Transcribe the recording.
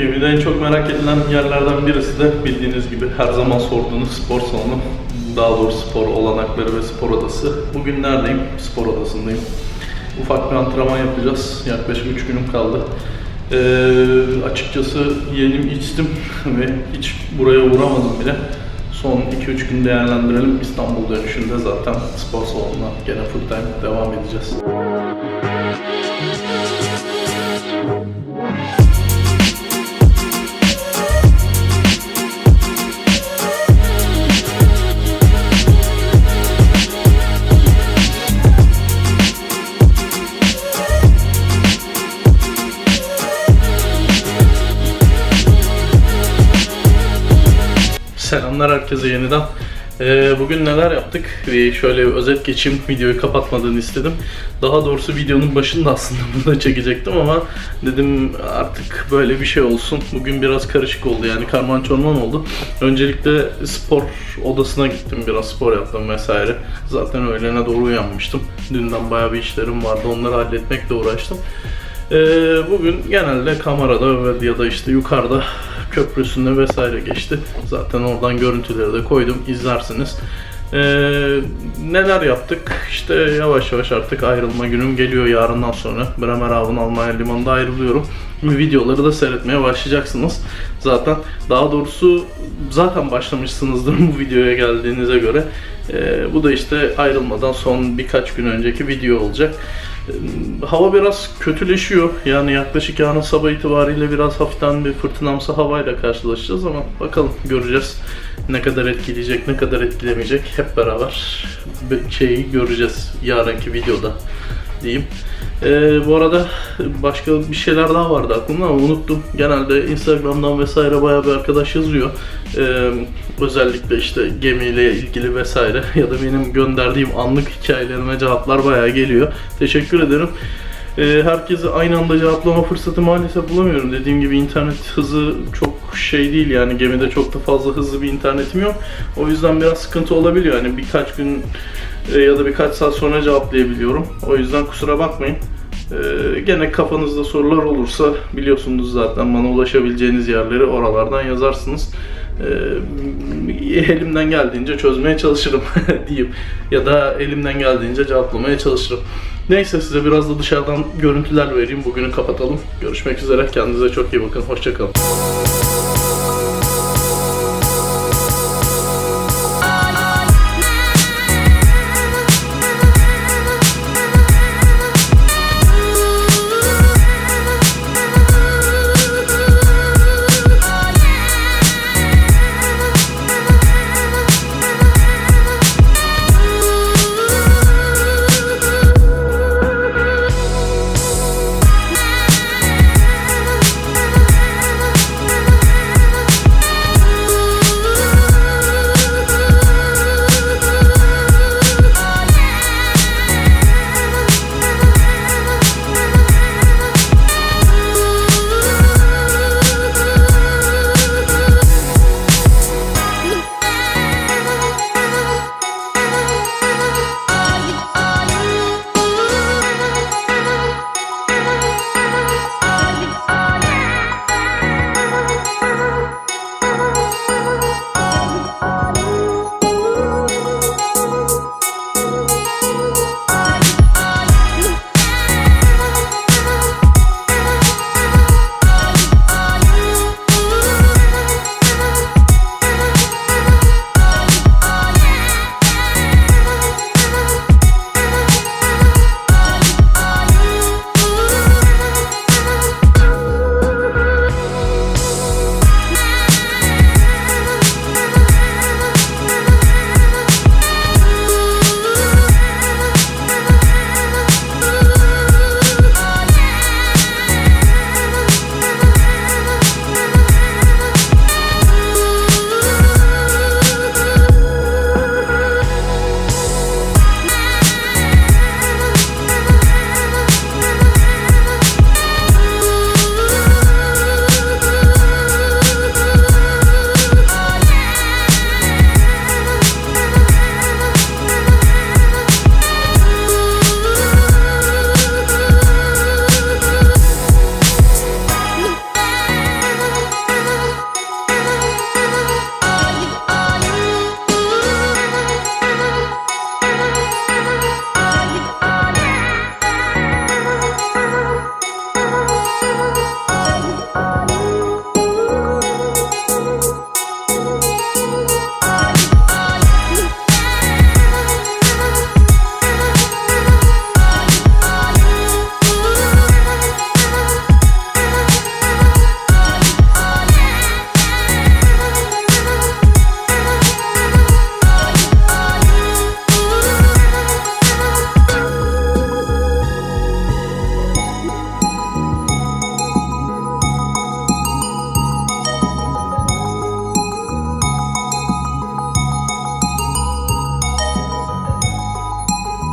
en çok merak edilen yerlerden birisi de bildiğiniz gibi her zaman sorduğunuz spor salonu. Daha doğrusu spor olanakları ve spor odası. Bugün neredeyim? Spor odasındayım. Ufak bir antrenman yapacağız. Yaklaşık 3 günüm kaldı. Ee, açıkçası yedim içtim ve hiç buraya uğramadım bile. Son 2-3 gün değerlendirelim. İstanbul dönüşünde zaten spor salonuna gene full time devam edeceğiz. Selamlar herkese yeniden. Ee, bugün neler yaptık? Bir şöyle bir özet geçeyim. Videoyu kapatmadığını istedim. Daha doğrusu videonun başında aslında bunu da çekecektim ama dedim artık böyle bir şey olsun. Bugün biraz karışık oldu yani karman çorman oldu. Öncelikle spor odasına gittim. Biraz spor yaptım vesaire. Zaten öğlene doğru uyanmıştım. Dünden bayağı bir işlerim vardı. Onları halletmekle uğraştım. Ee, bugün genelde kamerada ya da işte yukarıda köprüsünde vesaire geçti. Zaten oradan görüntüleri de koydum izlersiniz. Ee, neler yaptık? İşte yavaş yavaş artık ayrılma günüm geliyor yarından sonra. Bremerhaven Almanya limanında ayrılıyorum. Videoları da seyretmeye başlayacaksınız. Zaten daha doğrusu zaten başlamışsınızdır bu videoya geldiğinize göre. Ee, bu da işte ayrılmadan son birkaç gün önceki video olacak. Ee, Hava biraz kötüleşiyor. Yani yaklaşık yarın sabah itibariyle biraz hafiften bir fırtınamsı havayla karşılaşacağız ama bakalım göreceğiz. Ne kadar etkileyecek, ne kadar etkilemeyecek hep beraber şeyi göreceğiz yarınki videoda diyeyim. Ee, bu arada başka bir şeyler daha vardı aklımda ama unuttum. Genelde Instagram'dan vesaire bayağı bir arkadaş yazıyor. Ee, özellikle işte gemiyle ilgili vesaire ya da benim gönderdiğim anlık hikayelerime cevaplar bayağı geliyor. Teşekkür ederim. Ee, herkese aynı anda cevaplama fırsatı maalesef bulamıyorum. Dediğim gibi internet hızı çok şey değil yani gemide çok da fazla hızlı bir internetim yok. O yüzden biraz sıkıntı olabiliyor. Yani birkaç gün e, ya da birkaç saat sonra cevaplayabiliyorum. O yüzden kusura bakmayın. Ee, gene kafanızda sorular olursa biliyorsunuz zaten bana ulaşabileceğiniz yerleri oralardan yazarsınız. Ee, elimden geldiğince çözmeye çalışırım diyeyim. Ya da elimden geldiğince cevaplamaya çalışırım. Neyse size biraz da dışarıdan görüntüler vereyim. Bugünü kapatalım. Görüşmek üzere. Kendinize çok iyi bakın. Hoşçakalın.